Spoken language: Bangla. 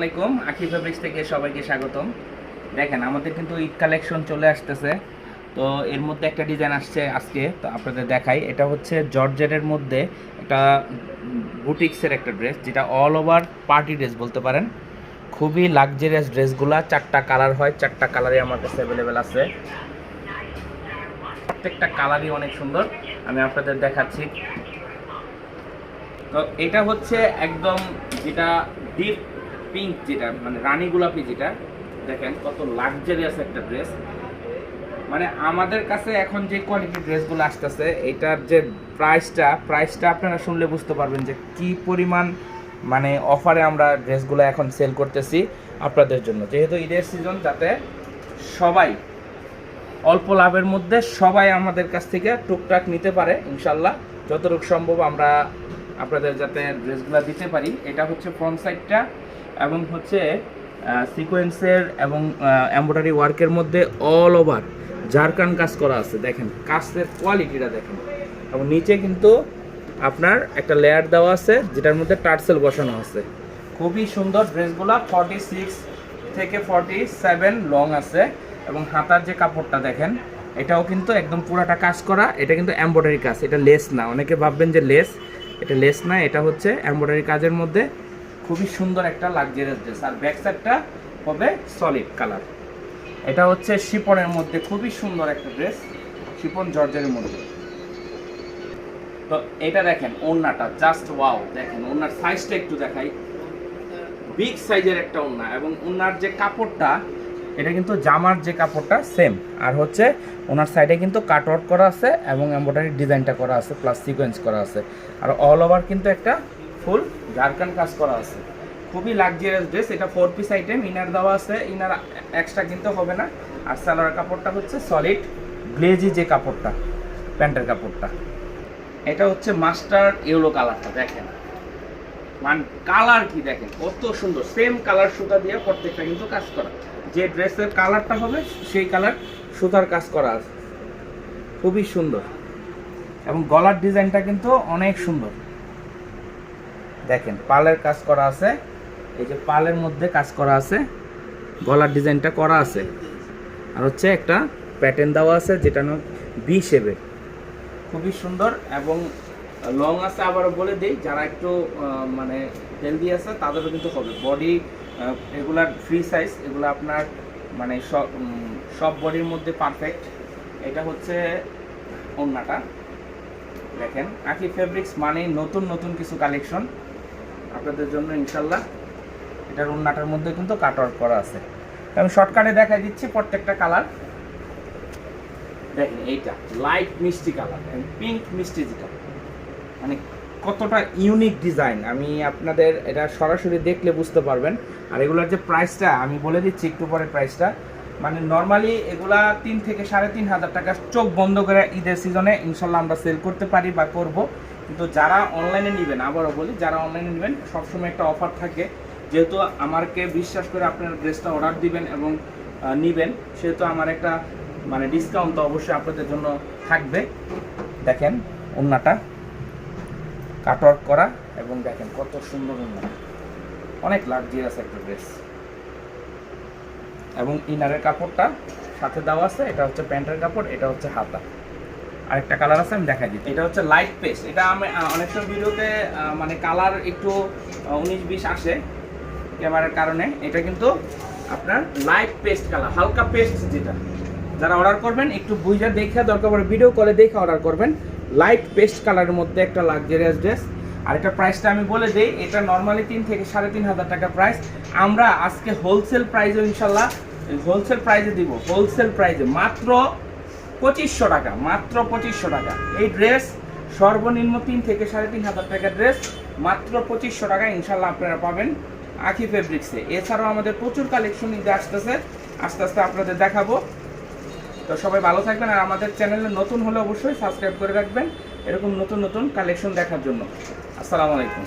আসসালামাইকুম আখি ফেব্রিক্স থেকে সবাইকে স্বাগতম। দেখেন, আমাদের কিন্তু ঈদ কালেকশন চলে আসতেছে। তো এর মধ্যে একটা ডিজাইন আসছে আজকে, তো আপনাদের দেখাই। এটা হচ্ছে জর্জেটের মধ্যে একটা বুটিক্সের একটা ড্রেস যেটা অল ওভার পার্টি ড্রেস বলতে পারেন। খুবই লাক্সারিয়াস ড্রেসগুলা চারটা কালার হয়, চারটা কালারই আমার কাছে অ্যাভেলেবেল আছে। প্রত্যেকটা কালারই অনেক সুন্দর। আমি আপনাদের দেখাচ্ছি। তো এটা হচ্ছে একদম যেটা ডিপ পিঙ্ক যেটা মানে রানী গোলাপি যেটা, দেখেন কত লাক্সারিয়াস একটা ড্রেস মানে আমাদের কাছে এখন যে কোয়ালিটির ড্রেসগুলো আসতেছে, এটার যে প্রাইসটা প্রাইসটা আপনারা শুনলে বুঝতে পারবেন যে কি পরিমাণ মানে অফারে আমরা ড্রেসগুলো এখন সেল করতেছি আপনাদের জন্য। যেহেতু ঈদের সিজন যাতে সবাই অল্প লাভের মধ্যে সবাই আমাদের কাছ থেকে টুকটাক নিতে পারে, ইনশাল্লাহ। যতটুকু সম্ভব আমরা আপনাদের যাতে ড্রেসগুলো দিতে পারি, এটা হচ্ছে ফ্রন্ট সাইডটা এবং হচ্ছে সিকোয়েন্সের এবং এমব্রয়ডারি ওয়ার্কের মধ্যে অল ওভার ঝাড়খান কাজ করা আছে। দেখেন, কাজের কোয়ালিটিটা দেখেন। এবং নিচে কিন্তু আপনার একটা লেয়ার দেওয়া আছে, যেটার মধ্যে টার্সেল বসানো আছে। খুবই সুন্দর ড্রেসগুলো ফর্টি সিক্স থেকে ফর্টি সেভেন লং আছে। এবং হাতার যে কাপড়টা দেখেন, এটাও কিন্তু একদম পুরাটা কাজ করা। এটা কিন্তু এমব্রয়ডারি কাজ, এটা লেস না। অনেকে ভাববেন যে লেস এটা লেস না, এটা হচ্ছে এমব্রয়ডারি কাজের মধ্যে খুবই সুন্দর একটা লাক্সারিয়াস ড্রেস আর ব্যাক সাইডটা হবে সলিড কালার এটা হচ্ছে শিপনের মধ্যে খুবই সুন্দর একটা ড্রেস শিপন জর্জের মধ্যে। তো এটা দেখেন ওড়নাটা জাস্ট ওয়াও দেখেন ওড়নার সাইজটা একটু দেখাই। বিগ সাইজের একটা ওড়না এবং ওড়নার যে কাপড়টা, এটা কিন্তু জামার যে কাপড়টা সেম আর হচ্ছে ওনার সাইডে কিন্তু কাট ওয়ার্ক করা আছে এবং এমব্রয়ডারি ডিজাইনটা করা আছে প্লাস সিকোয়েন্স করা আছে। আর অল ওভার কিন্তু একটা ফুল ঝাড়খান কাজ করা আছে। খুবই লাক্সারিয়াস ড্রেস এটা ফোর পিস আইটেম ইনার দেওয়া আছে ইনার এক্সট্রা কিনতে হবে না। আর সালোয়ার কাপড়টা হচ্ছে সলিড গ্লেজি যে কাপড়টা, প্যান্টের কাপড়টা। এটা হচ্ছে মাস্টার ইয়েলো কালারটা, দেখেন। মান কালার কি দেখেন, কত সুন্দর। সেম কালার সুতা দিয়ে প্রত্যেকটা কিন্তু কাজ করা। যে ড্রেসের কালারটা হবে, সেই কালার সুতার কাজ করা আছে। খুবই সুন্দর। এবং গলার ডিজাইনটা কিন্তু অনেক সুন্দর। দেখেন, পালের কাজ করা আছে, এই যে পালের মধ্যে কাজ করা আছে, গলার ডিজাইনটা করা আছে। আর হচ্ছে একটা প্যাটার্ন দেওয়া আছে, যেটা বি শেপে খুবই সুন্দর এবং লং আছে আবারও বলে দিই, যারা একটু মানে হেলদি আছে, তাদেরও কিন্তু হবে। বডি এগুলার ফ্রি সাইজ এগুলো আপনার মানে সব সব বডির মধ্যে পারফেক্ট এটা হচ্ছে ওন্নাটা। দেখেন আকি ফেব্রিক্স মানে নতুন নতুন কিছু কালেকশন আপনাদের জন্য ইনশাল্লাহ এটার ওন্নাটার মধ্যে কিন্তু কাটওয়ার্ক করা আছে। আমি শর্টকাটে দেখাই দিচ্ছি প্রত্যেকটা কালার দেখেন এইটা লাইট মিষ্টি কালার পিঙ্ক মিষ্টি যেটা। মানে কতটা ইউনিক ডিজাইন আমি আপনাদের এটা সরাসরি দেখলে বুঝতে পারবেন। আর এগুলোর যে প্রাইসটা আমি বলে দিচ্ছি একটু পরে প্রাইসটা মানে নর্মালি এগুলা তিন থেকে সাড়ে তিন হাজার টাকা চোখ বন্ধ করে ঈদের সিজনে ইনশাল্লাহ আমরা সেল করতে পারি বা করব। কিন্তু যারা অনলাইনে নেবেন, আবারও বলি, যারা অনলাইনে নেবেন, সবসময় একটা অফার থাকে। যেহেতু আমাকে বিশ্বাস করে আপনার ড্রেসটা অর্ডার দিবেন এবং নিবেন, সেহেতু আমার একটা মানে ডিসকাউন্ট তো অবশ্যই আপনাদের জন্য থাকবে। দেখেন, ওন্নাটা কাটওয়ার্ক করা এবং দেখেন কত সুন্দর ওন্না। অনেক লাক্সারিয়াস একটা ড্রেস এবং ইনারের কাপড়টা সাথে দেওয়া আছে, এটা হচ্ছে প্যান্টের কাপড়, এটা হচ্ছে হাতা। আরেকটা কালার আছে, আমি দেখাই দিচ্ছি। এটা হচ্ছে লাইট পেস্ট এটা আমি অনেক সময় ভিডিওতে মানে কালার একটু উনিশ বিশ আসে ক্যামেরার কারণে। এটা কিন্তু আপনার লাইট পেস্ট কালার হালকা পেস্ট যেটা। যারা অর্ডার করবেন, একটু বুঝে দেখে দরকার পড়ে ভিডিও কলে দেখে অর্ডার করবেন। লাইট পেস্ট কালারের মধ্যে একটা লাক্সারিয়াস ড্রেস আর এটা প্রাইসটা আমি বলে দিই, এটা নর্মালি তিন থেকে সাড়ে তিন হাজার টাকা প্রাইস আমরা আজকে হোলসেল প্রাইসে ইনশাল্লাহ হোলসেল প্রাইসে দিব। হোলসেল প্রাইসে মাত্র পঁচিশশো টাকা, মাত্র পঁচিশশো টাকা। এই ড্রেস সর্বনিম্ন তিন থেকে সাড়ে তিন হাজার টাকার ড্রেস মাত্র পঁচিশশো টাকা ইনশাল্লাহ আপনারা পাবেন আখি ফেব্রিক্সে এছাড়াও আমাদের প্রচুর কালেকশন ঈদে আসতেছে, আস্তে আস্তে আপনাদের দেখাবো। তো সবাই ভালো থাকবেন আর আমাদের চ্যানেলে নতুন হলে অবশ্যই সাবস্ক্রাইব করে রাখবেন, এরকম নতুন নতুন কালেকশন দেখার জন্য। আসসালামু আলাইকুম।